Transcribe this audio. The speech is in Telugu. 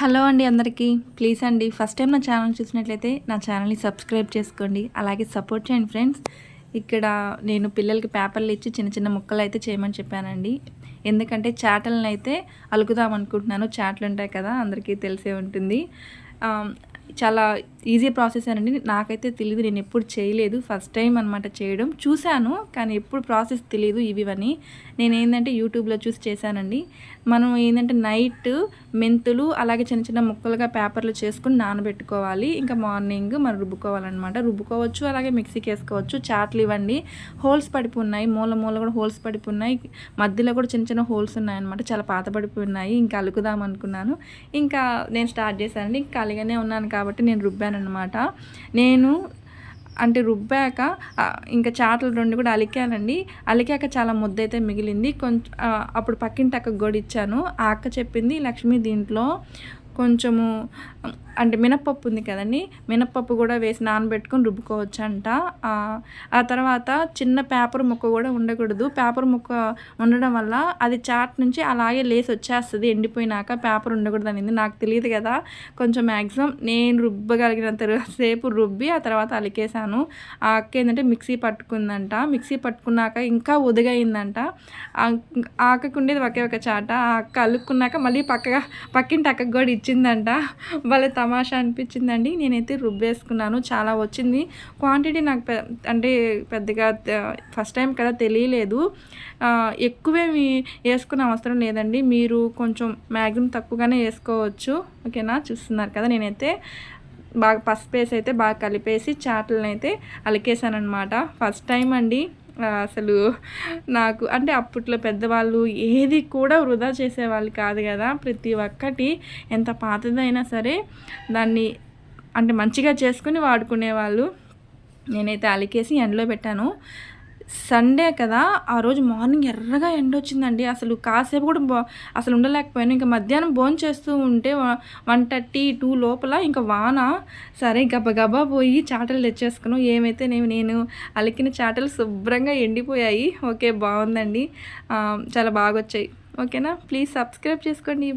హలో అండి అందరికీ. ప్లీజ్ అండి ఫస్ట్ టైం నా ఛానల్ చూసినట్లయితే నా ఛానల్ని సబ్స్క్రైబ్ చేసుకోండి. అలాగే సపోర్ట్ చేయండి ఫ్రెండ్స్. ఇక్కడ నేను పిల్లలకి పేపర్లు ఇచ్చి చిన్న చిన్న ముక్కలు అయితే చేయమని చెప్పానండి. ఎందుకంటే చాటలను అయితే అలుకుదాం అనుకుంటున్నాను. చాట్లు ఉంటాయి కదా అందరికీ తెలిసే ఉంటుంది. చాలా ఈజీ ప్రాసెస్ అండి. నాకైతే తెలియదు నేను ఎప్పుడు చేయలేదు. ఫస్ట్ టైం అనమాట చేయడం. చూశాను కానీ ఎప్పుడు ప్రాసెస్ తెలియదు ఇవివని నేను ఏంటంటే యూట్యూబ్లో చూసి చేశానండి. మనం ఏంటంటే నైట్ మెంతులు అలాగే చిన్న చిన్న ముక్కలుగా పేపర్లు చేసుకుని నానబెట్టుకోవాలి. ఇంకా మార్నింగ్ మనం రుబ్బుకోవాలన్నమాట. రుబ్బుకోవచ్చు అలాగే మిక్సీకి వేసుకోవచ్చు. చాట్లు ఇవ్వండి. హోల్స్ పడిపోయి మూల మూల కూడా హోల్స్ పడిపోయి మధ్యలో కూడా చిన్న చిన్న హోల్స్ ఉన్నాయన్నమాట. చాలా పాత పడిపోయి ఇంకా అలుకుదాం అనుకున్నాను. ఇంకా నేను స్టార్ట్ చేశానండి. ఇంకా ఖాళీగానే ఉన్నాను కాబట్టి కాబట్టి నేను రుబ్బాను అనమాట నేను అంటే రుబ్బాక ఇంకా చాటలు రెండు కూడా అలికానండి. అలికాక చాలా ముద్ద అయితే మిగిలింది. కొంచెం అప్పుడు పక్కింటి అక్కకు కూడా ఇచ్చాను ఆ అక్క చెప్పింది లక్ష్మి దీంట్లో కొంచెము అంటే మినప్పప్పు ఉంది కదండి మినప్పప్పు కూడా వేసి నానబెట్టుకొని రుబ్బుకోవచ్చు అంట ఆ తర్వాత చిన్న పేపర్ ముక్క కూడా ఉండకూడదు. పేపర్ ముక్క ఉండడం వల్ల అది చాట్ నుంచి అలాగే లేసి వచ్చేస్తుంది ఎండిపోయినాక పేపర్ ఉండకూడదు అనేది. నాకు తెలియదు కదా కొంచెం మ్యాక్సిమం నేను రుబ్బగలిగినంత సేపు రుబ్బి ఆ తర్వాత అలికేసాను ఆ అక్క ఏంటంటే మిక్సీ పట్టుకుందంట. మిక్సీ పట్టుకున్నాక ఇంకా ఉదగయిందంట ఆ అక్కకు ఉండేది ఒకే ఒక చాట. ఆ అక్క అలుక్కున్నాక మళ్ళీ పక్కగా పక్కింటి అక్కకు కూడా వచ్చిందంట. వాళ్ళ తమాషా అనిపించిందండి. నేనైతే రుబ్బేసుకున్నాను. చాలా వచ్చింది. క్వాంటిటీ నాకు అంటే పెద్దగా ఫస్ట్ టైం కదా తెలియలేదు. ఎక్కువేమి వేసుకునే అవసరం లేదండి. మీరు కొంచెం మ్యాక్సిమం తక్కువగానే వేసుకోవచ్చు. ఓకేనా? చూస్తున్నారు కదా నేనైతే. బాగా పసుపు వేసి అయితే బాగా కలిపేసి చాట్లను అయితే అలికేసాను అనమాట ఫస్ట్ టైం అండి. అసలు నాకు అంటే అప్పట్లో పెద్దవాళ్ళు ఏది కూడా వృధా చేసేవాళ్ళు కాదు కదా. ప్రతి ఒక్కటి ఎంత పాతదైనా సరే దాన్ని అంటే మంచిగా చేసుకుని వాడుకునేవాళ్ళు. నేనైతే అలికేసి ఎండలో పెట్టాను. సండే కదా ఆ రోజు మార్నింగ్ ఎర్రగా ఎండ వచ్చిందండి. అసలు కాసేపు కూడా అసలు ఉండలేకపోయాను. ఇంకా మధ్యాహ్నం భోజనం చేస్తూ ఉంటే వన్ థర్టీ టూ లోపల ఇంకా వాన సరే గబగబా పోయి చాటలు తెచ్చేసుకును ఏమైతే నేను నేను అలికిన చాటలు శుభ్రంగా ఎండిపోయాయి. ఓకే బాగుందండి. చాలా బాగా వచ్చాయి ఓకేనా? ప్లీజ్ సబ్స్క్రైబ్ చేసుకోండి.